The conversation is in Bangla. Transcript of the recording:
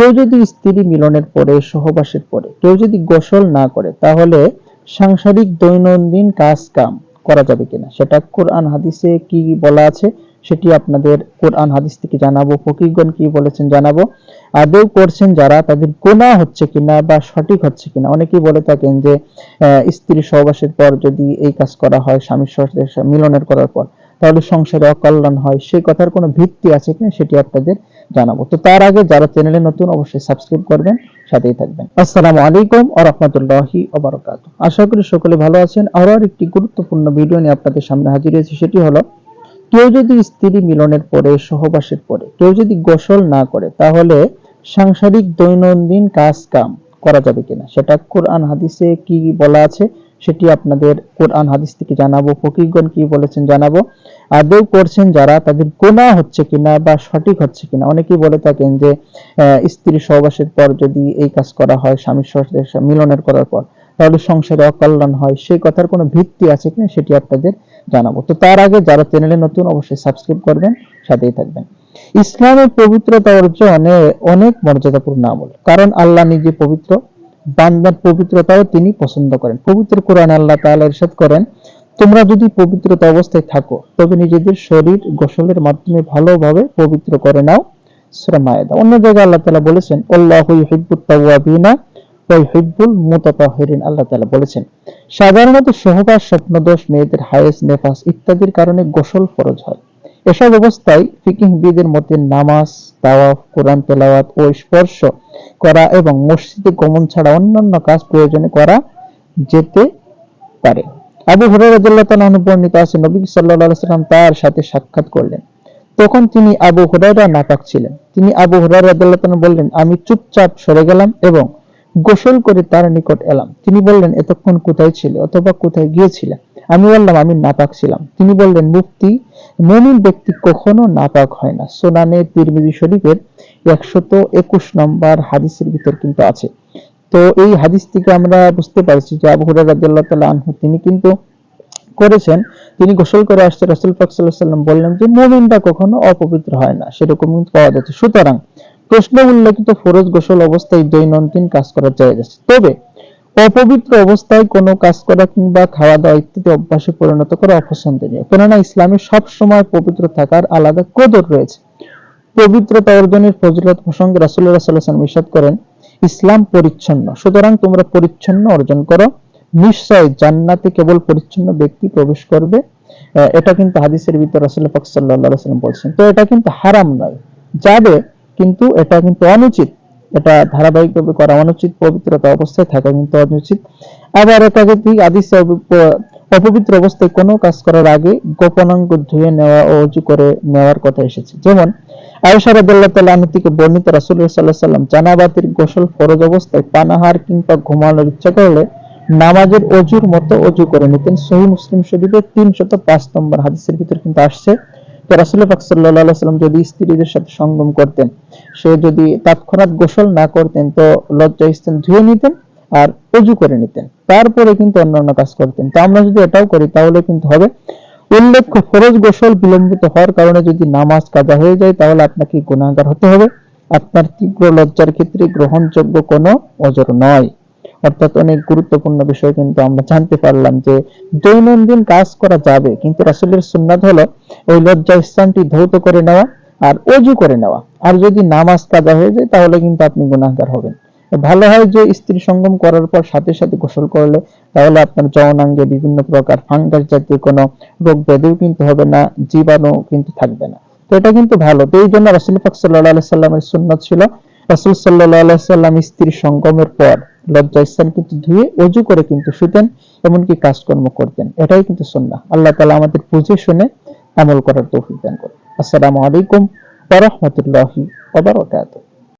কেউ যদি স্ত্রী মিলনের পরে, সহবাসের পরে কেউ যদি গোসল না করে, তাহলে সাংসারিক দৈনন্দিন কাজ কাম করা যাবে কিনা? সেটা কোরআন হাদিসে কি বলা আছে? সেটি আপনাদের কোরআন হাদিস থেকে জানাব, ফকিরগণ কি বলেছেন জানাব। আদৌ করছেন যারা, তাদের গোনা হচ্ছে কিনা বা সঠিক হচ্ছে কিনা? অনেকেই বলে থাকেন যে স্ত্রী সহবাসের পর যদি এই কাজ করা হয়, স্বামীর মিলনের করার পর। তাহলে সংসারে অকল্যাণ হয়, সেই কথার কোনো ভিত্তি আছে কিনা সেটি আপনাদের জানাব। তো তার আগে যারা চ্যানেলে নতুন, অবশ্যই সাবস্ক্রাইব করবেন, সাথেই থাকবেন। আসসালামু আলাইকুম ওয়া রাহমাতুল্লাহি ওয়া আশা করি সকলে ভালো আছেন। আরও একটি গুরুত্বপূর্ণ ভিডিও নিয়ে আপনাদের সামনে হাজির হয়েছি, সেটি হলো, কেউ যদি স্ত্রী মিলনের পরে, সহবাসের পরে, কেউ যদি গোসল না করে, তাহলে সাংসারিক দৈনন্দিন কাজ কাম করা যাবে কিনা? সেটা কোরআন, হাদিসে কি বলা আছে? সেটি আপনাদের কোরআন হাদিস থেকে জানাব, ফকিরগণ কি বলেছেন জানাব। আদৌ করছেন যারা, তাদের গোনা হচ্ছে কিনা বা সঠিক হচ্ছে কিনা? অনেকেই বলে থাকেন যে স্ত্রী সহবাসের পর যদি এই কাজ করা হয়, স্বামীর সাথে মিলনের করার পর, তাহলে সংসারে অকল্যাণ হয়। সেই কথার কোনো ভিত্তি আছে কিনা সেটি আপনাদের জানাব। তো তার আগে যারা চ্যানেলে নতুন, অবশ্যই সাবস্ক্রাইব করবেন, সাথেই থাকবেন। ইসলামের পবিত্রতা অর্জনে অনেক মর্যাদাপূর্ণ আমল। কারণ আল্লাহ নিজে পবিত্র। বান্দার পবিত্রতাও তিনি পছন্দ করেন। পবিত্র কোরআন আল্লাহ তাআলা ইরশাদ করেন, তোমরা যদি পবিত্রতা অবস্থায় থাকো, তবে নিজেদের শরীর গোসলের মাধ্যমে ভালোভাবে পবিত্র করে নাও। সূরা মায়েদা। অন্য জায়গায় আল্লাহ তাআলা বলেছেন, আল্লাহু ইউহিব্বুত তাওয়াবিনা ওয়া ইউহিব্বুল মুতাতাহহিরিন আল্লাহ তাআলা বলেছেন, সাধারণত সহবাস, স্বপ্নদোষ, মেয়েদের হায়েস, নেফাস ইত্যাদির কারণে গোসল ফরজ হয়। এসব অবস্থায় ফিকিহবিদের মতে নামাজ, তাওয়াফ, কোরআন, তেলাওয়াত ও স্পর্শ করা এবং মসজিদে গমন ছাড়া অন্যান্য কাজ প্রয়োজনে করা যেতে পারে। আবু রাদিয়াল্লাহু বর্ণিত আছে, নবী আলাইহি সাল্লাম তার সাথে সাক্ষাৎ করলেন। তখন তিনি আবু হুরায়রা নাপাক ছিলেন। তিনি আবু তাআলা বললেন, আমি চুপচাপ সরে গেলাম এবং গোসল করে তার নিকট এলাম। তিনি বললেন, এতক্ষণ কোথায় ছিল অথবা কোথায় গিয়েছিলে? আমি বললাম, আমি নাপাক ছিলাম। তিনি বললেন, মুফতি, মুমিন ব্যক্তি কখনো নাপাক হয় না। সোনানে তিরমিজি শরীফের একশত একুশ নম্বর হাদিসের ভিতর কিন্তু আছে। তো এই হাদিস থেকে আমরা বুঝতে পারছি যে আবু হুরায়রা রাদিয়াল্লাহু তাআলা আনহু, তিনি কিন্তু করেছেন, তিনি গোসল করে আসতে রাসূল পাক আলাইহি সাল্লাম বললেন যে মুমিনটা কখনো অপবিত্র হয় না, সেরকম কিন্তু পাওয়া যাচ্ছে। সুতরাং প্রশ্ন উল্লেখিত ফরজ গোসল অবস্থায় দৈনন্দিন কাজ করা যায় যাচ্ছে তবে অপবিত্র অবস্থায় কোনো কাজ করা কিংবা খাওয়া দাওয়া ইত্যাদি অভ্যাসে পরিণত করা অপছন্দনীয় কেননা ইসলামে সব সময় পবিত্র থাকার আলাদা কদর রয়েছে। পবিত্রতা অর্জনের ফজিলত প্রসঙ্গে আলাইহি ওয়াসাল্লাম ইরশাদ করেন, ইসলাম পরিচ্ছন্ন। সুতরাং তোমরা পরিচ্ছন্ন অর্জন করো। নিশ্চয় জান্নাতে কেবল পরিচ্ছন্ন ব্যক্তি প্রবেশ করবে। এটা কিন্তু হাদিসের ভিতর রাসূলুল্লাহ পাক সাল্লাল্লাহু আলাইহি ওয়াসাল্লাম বলছেন। তো এটা কিন্তু হারাম নয়। যাবে, কিন্তু এটা কিন্তু অনুচিত। এটা ধারাবাহিকভাবে করা অনুচিত, পবিত্রতা অবস্থায় থাকা কিন্তু অনুচিত। আবার একাধিক অপ- অপবিত্র অবস্থায় কোনো কাজ করার আগে গোপনাঙ্গ ধুয়ে নেওয়া ও অজু করে নেওয়ার কথা এসেছে। যেমন, আয়েশা রাদিয়াল্লাহু থেকে বর্ণিত সাল্লাম জানাবাতের গোসল ফরজ অবস্থায় পানাহার কিংবা ঘুমানোর ইচ্ছা করলে নামাজের অজুর মতো অজু করে নিতেন। সহি মুসলিম শরীফের তিনশত পাঁচ নম্বর হাদিসের ভিতর কিন্তু আসছে রাসূল সাল্লাম যদি স্ত্রীদের সাথে সঙ্গম করতেন, সে যদি তৎক্ষণাৎ গোসল না করতেন, তো লজ্জা স্থান ধুয়ে নিতেন আর অজু করে নিতেন। তারপরে কিন্তু অন্যান্য কাজ করতেন। তো আমরা যদি এটাও করি, তাহলে কিন্তু হবে। উল্লেখ্য, ফরজ গোসল বিলম্বিত হওয়ার কারণে যদি নামাজ কাজা হয়ে যায়, তাহলে আপনাকে গুণাগার হতে হবে। আপনার তীব্র লজ্জার ক্ষেত্রে গ্রহণযোগ্য কোনো অজর নয়। অর্থাৎ অনেক গুরুত্বপূর্ণ বিষয় কিন্তু আমরা জানতে পারলাম যে দৈনন্দিন কাজ করা যাবে, কিন্তু রাসূলের সুন্নাত হলো ওই লজ্জা স্থানটি ধৌত করে নেওয়া আর অজু করে নেওয়া। আর যদি নামাজ কাজা হয়ে যায়, তাহলে কিন্তু আপনি গুনাহগার হবেন। ভালো হয় যে স্ত্রী সঙ্গম করার পর সাথে সাথে গোসল করলে, তাহলে আপনার যৌনাঙ্গে বিভিন্ন প্রকার ফাঙ্গাস জাতীয় কোনো রোগ ব্যাধিও কিন্তু হবে না, জীবাণু কিন্তু থাকবে না। তো এটা কিন্তু ভালো। তো এই জন্য রাসূল পাক সাল্লাল্লাহু আলাইহি সাল্লামের সুন্নাত ছিল, রাসূল সাল্লাল্লাহু আলাইহি সাল্লাম স্ত্রী সঙ্গমের পর লজ্জা স্থান কিন্তু ধুয়ে অজু করে কিন্তু শুতেন, এমনকি কাজকর্ম করতেন। এটাই কিন্তু সন্না আল্লাহ তালা আমাদের বুঝে শুনে আমল করার তৌফিক দান করে আসসালামু আলাইকুম ওরহমতুল্লাহি রাহমাতুল্লাহি ওয়া বারাকাতুহু।